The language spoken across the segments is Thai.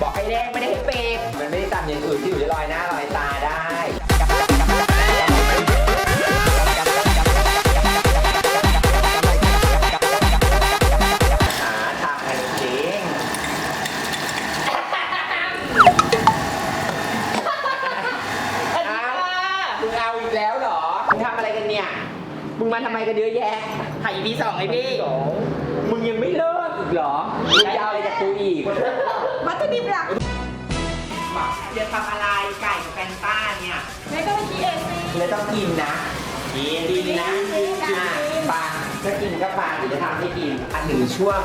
บอกให้แดงไม่ได้ให้เปกมันไม่ได้ตำอย่างอื่นที่อยู่จะลอยหน้าลอยตาได้หาทางกันจริงเอามึงเอาอีกแล้วเหรอมึงทำอะไรกันเนี่ยมึงมาทำไมกันเยอะแยะถ่าย EP สองไงพี่มึงยังไม่เลิกอีกเหรอมึงจะเอาอะไรจากกูอีก วัตถุดิบหลักจะทำอะไรไก่กับแฟนต้าเนี่ยแม่ก็เมื่อกี้เองสิแล้วต้องกินนะกินกินนะกินกินอะปลาถ้ากินก็ปลาเดี๋ยวจะทำให้กิน อันหนึ่งช่วง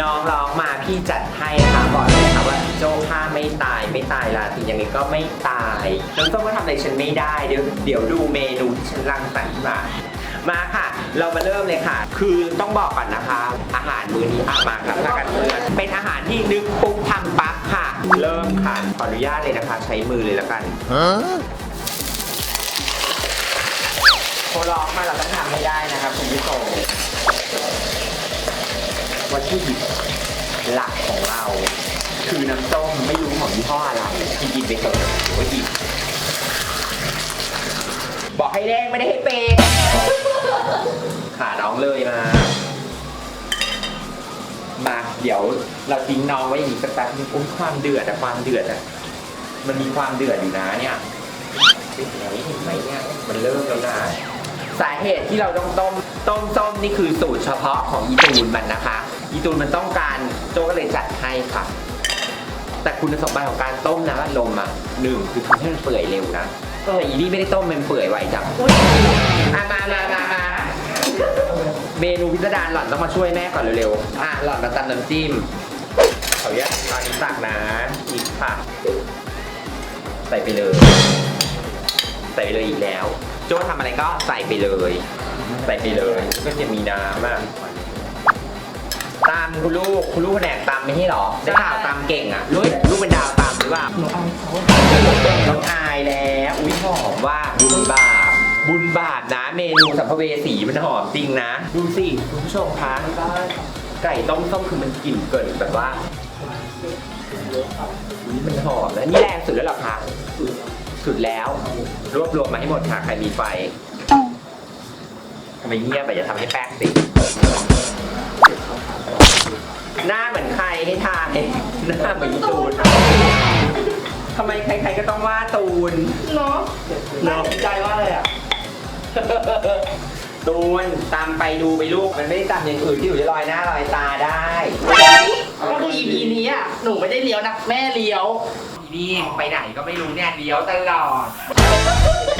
น้องร้องมาพี่จัดให้นะคะบอกเลยค่ะว่าโจ้ฆ่าไม่ตายไม่ตายลาตินยังไงก็ไม่ตายน้องส้มก็ทำอะไรฉันไม่ได้ เดี๋ยวเดี๋ยวดูเมนูที่ฉันรังสรรค์มา มาค่ะ เรามาเริ่มเลยค่ะ คือต้องบอกก่อนนะคะ อาหารมื้อนี้อะมาครับพากันเพื่อนเป็นอาหารที่นึกปุ๊บทำปั๊บค่ะ เริ่มค่ะ ขออนุญาตเลยนะคะ ใช้มือเลยแล้วกันโคล็อกมาเราต้องทำให้ได้นะครับคุณผู้ชมวัตถุดิบหลักของเรา คือน้ำส้มไม่รู้ของยี่ห้ออะไรกินกินไปเถอะโอ้ยดิบบอกให้แดงไม่ได้ให้เปก ขาน้องเลยมา มาเดี๋ยวเราทิ้งน้องไว้อย่างนี้สักแป๊บนึงอุ้ยความเดือดอะความเดือดอะมันมีความเดือดอยู่นะเนี่ยเห็นไหมเห็นไหมเนี่ยมันเริ่มแล้วนะสาเหตุที่เราต้องต้มต้มส้มนี่คือสูตรเฉพาะของอีตูนมันนะคะ อีตูนมันต้องการโจก็เลยจัดให้ค่ะ แต่คุณสมบัติของการต้มน้ำอัดลมอะหนึ่งคือทำให้มันเปื่อยเร็วนะ แต่อีนี่ไม่ได้ต้มมันเปื่อยไวจังอะมามามามาเมนูพิสดารหล่อนต้องมาช่วยแม่ก่อนเร็วๆ อะหล่อนมาตำน้ำจิ้มเขาเรียกตอนนี้ตักนะอีกค่ะ ใส่ไปเลย ใส่ไปเลยอีกแล้ว โจ้ทำอะไรก็ใส่ไปเลย ใส่ไปเลย ก็จะมีน้ำอะ ตามคุณลูกคุณลูกแผนกตามไม่ใช่หรอได้ข่าวตามเก่งอะลูกลูกเป็นดาวตามหรือเปล่าหนูเอาเขาน้องอายแล้วอุ้ยหอมว่าบุญบาปบุญบาปนะ เมนูสัมภเวสีมันหอมจริงนะ ดูสิคุณผู้ชมคะไก่ต้มส้มคือมันกลิ่นเกินแบบว่าอุ๊ยมันหอมแล้วนี่แรงสุดแล้วเหรอคะสุดแล้ว รวบรวมมาให้หมดค่ะใครมีไฟทำไมเงียบไปอย่าทำให้แป๊กสิ หน้าเหมือนใครให้ทายหน้าเหมือนอีตูนทำไมใครๆก็ต้องว่าตูนเนาะน่าสนใจว่าเลยอะ ตูนตามไปดูไปลูก มันไม่ได้ตามอย่างอื่นที่อยู่จะลอยหน้าลอยตาได้ก็คือ EP นี้อะ หนูไม่ได้เลี้ยวนะแม่เลี้ยวนี่ไปไหนก็ไม่รู้เนี่ยเลี้ยวตลอด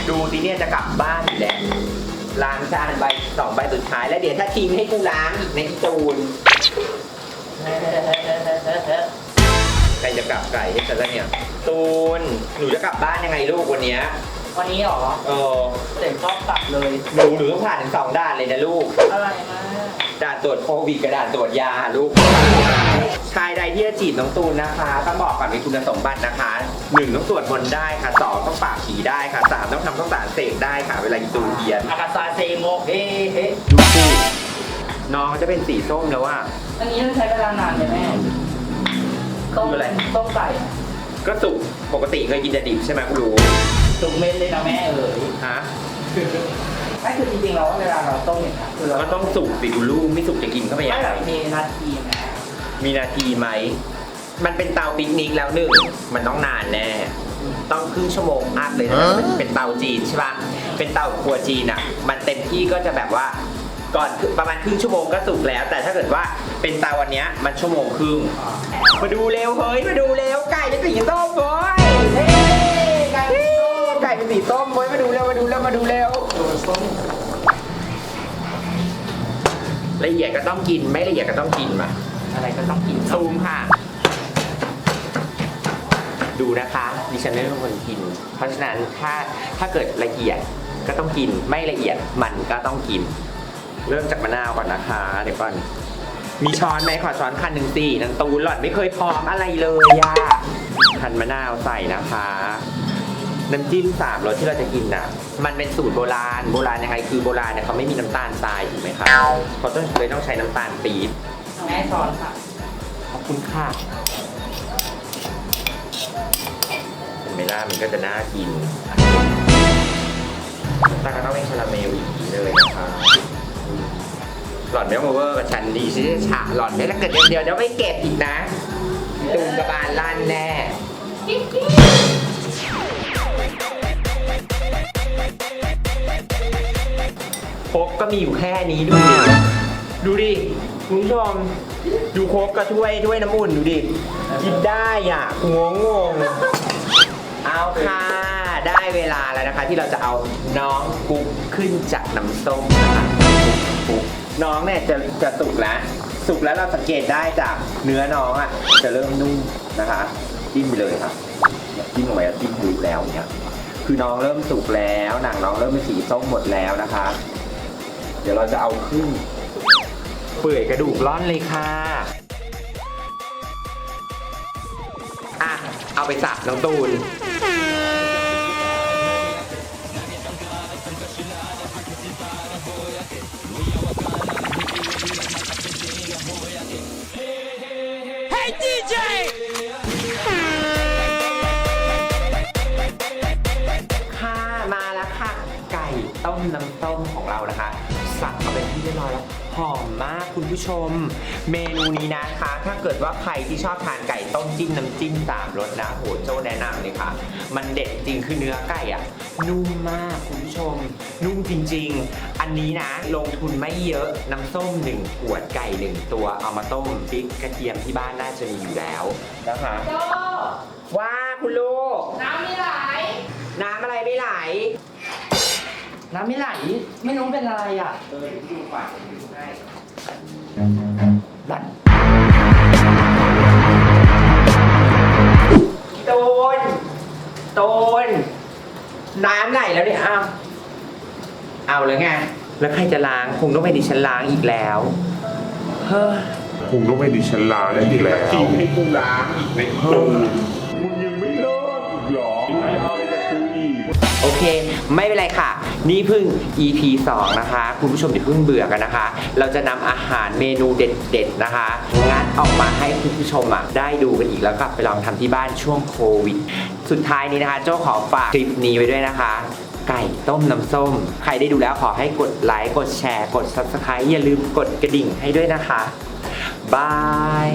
ดูสิเนี่ยจะกลับบ้านอีกแล้วล้างจานใบสองใบสุดท้ายแล้วเดี๋ยวถ้าทิ้งให้กูล้างอีกในอีตูน ใครจะกลับไก่ให้ฉันแล้วเนี่ย ตูน หนูจะกลับบ้านยังไงลูกวันเนี้ยวันนี้เหรอเออเต็มชอบตัดเลย หนูหนูต้องผ่านถึงสองด่านเลยนะลูก อะไรมาด่านตรวจโควิดกับด่านตรวจยาลูก ชายใดที่จะจีบน้องตูนนะคะต้องบอกก่อนมีคุณสมบัตินะคะหนึ่งต้องตรวจมนต์ได้ค่ะสองต้องปราบผีได้ค่ะสามต้องทำต้องสารเสกได้ค่ะ เวลาอีตูนเทียน อากาซาเซโมเฮ้เฮ้ดูสิ น้องจะเป็นสีส้มแล้วว่า อันนี้ต้องใช้เวลานานเลยแม่ต้มคืออะไร ต้มไก่ก็สุกปกติเคยกินแต่ดิบใช่ไหมคุณรู้สุกเม็ดเลยนะแม่เอ๋ยฮะก็คือจริงๆเราเวลาเราต้มเนี่ยคือเราก็ต้องสุกสิคุณลูกไม่สุกจะกินเข้าไปยังไม่ไงแบบมีนาทีนะมีนาทีไหม มันเป็นเตาปิกนิกแล้วหนึ่งมันต้องนานแน่ต้องครึ่งชั่วโมงอัพเลยนะมันเป็นเตาจีนใช่ปะเป็นเตาครัวจีนอะ มันเต็มที่ก็จะแบบว่า ก่อนประมาณครึ่งชั่วโมงก็สุกแล้ว แต่ถ้าเกิดว่าเป็นเตาวันเนี้ยมันชั่วโมงครึ่งมาดูเร็วเฮ้ยมาดูเร็วไก่เป็นสีส้มเว้ยเฮ้ยไก่เป็นสีส้มไก่เป็นสีส้มเว้ยมาดูเร็วมาดูเร็วมาดูเร็วละเอียดก็ต้องกินไม่ละเอียดก็ต้องกินมาอะไรก็ต้องกินซูมค่ะ ดูนะคะดิฉันไม่เป็นคนกิน เพราะฉะนั้นถ้าถ้าเกิดละเอียดก็ต้องกินไม่ละเอียดมันก็ต้องกิน เริ่มจากมะนาวก่อนนะคะ เดี๋ยวก่อน มีช้อนไหมขอช้อนคันหนึ่งสินังตูนหล่อนไม่เคยพร้อมอะไรเลยอะหั่นมะนาวใส่นะคะ น้ำจิ้มสามรสที่เราจะกินน่ะ มันเป็นสูตรโบราณ โบราณยังไงคือโบราณเนี่ยเขาไม่มีน้ำตาลทรายถูกไหมคะเขาต้องเลยต้องใช้น้ำตาลปี๊บแม่ช้อนค่ะ ขอบคุณค่ะล่ะมันก็จะน่ากินแต่ก็ต้องเป็นคาราเมลอีกทีเลยนะคะ หล่อนไม่โอเวอร์กับฉันดีฉันจะฉะหล่อนไม่ถ้าเกิดเดียวเดี๋ยวไม่เก็บอีกนะ ตูนกระบาลลั่นแน่โคกก็มีอยู่แค่นี้ดูดิ ดูดิคุณผู้ชมดูโคกก็ถ้วยถ้วยน้ำอุ่นดูดิกินได้อะงงงงเอาค่ะ ได้เวลาแล้วนะคะที่เราจะเอาน้องกุ๊กขึ้นจากน้ำส้มนะคะกุ๊ก น้องเนี่ยจะจะสุกแล้วสุกแล้วเราสังเกตได้จากเนื้อน้องอะจะเริ่มนุ่มนะคะจิ้มไปเลยครับจิ้มลงไปแล้วจิ้มทะลุแล้วเนี่ยคือน้องเริ่มสุกแล้วหนังน้องเริ่มเป็นสีส้มหมดแล้วนะคะ เดี๋ยวเราจะเอาขึ้น เปื่อยกระดูกร่อนเลยค่ะอะเอาไปสับน้องตูน มน้ำต้มของเรานะคะ สั่งมาเป็นที่เรียบร้อยแล้วหอมมากคุณผู้ชม เมนูนี้นะคะ ถ้าเกิดว่าใครที่ชอบทานไก่ต้มจิ้มน้ำจิ้มสามรสนะโหโจ้าแนะนำเลยค่ะ มันเด็ดจริงคือเนื้อไก่อะนุ่มมากคุณผู้ชม นุ่มจริง ๆ อันนี้นะลงทุนไม่เยอะน้ำส้มหนึ่งขวดไก่หนึ่งตัวเอามาต้มพริกกระเทียมที่บ้านน่าจะมีอยู่แล้วนะคะ น้ำไม่ไหล ไม่รู้เป็นอะไรอะเออดูฝากดูให้ดันโดนโดนน้ำไหลแล้วเนี่ยเอาเอาเลยไง แล้วใครจะล้าง คงต้องไปดิฉันล้างอีกแล้ว เฮ้อคงต้องไปดิฉันล้างอีกแล้วจริงให้กูล้างอีกไหมเฮ้ยมึงยังไม่เลิกอีกเหรอไม่เอาไปกับกูอีกโอเค ไม่เป็นไรค่ะ นี่เพิ่ง EP 2 นะคะ คุณผู้ชมอย่าเพิ่งเบื่อกันนะคะ เราจะนำอาหารเมนูเด็ดๆนะคะงัดออกมาให้คุณผู้ชมอะได้ดูกันอีกแล้วกลับไปลองทำที่บ้านช่วงโควิด สุดท้ายนี้นะคะโจ้าขอฝากคลิปนี้ไว้ด้วยนะคะไก่ต้มน้ำส้ม ใครได้ดูแล้วขอให้กดไลค์ กดแชร์ กด Subscribe อย่าลืมกดกระดิ่งให้ด้วยนะคะ บาย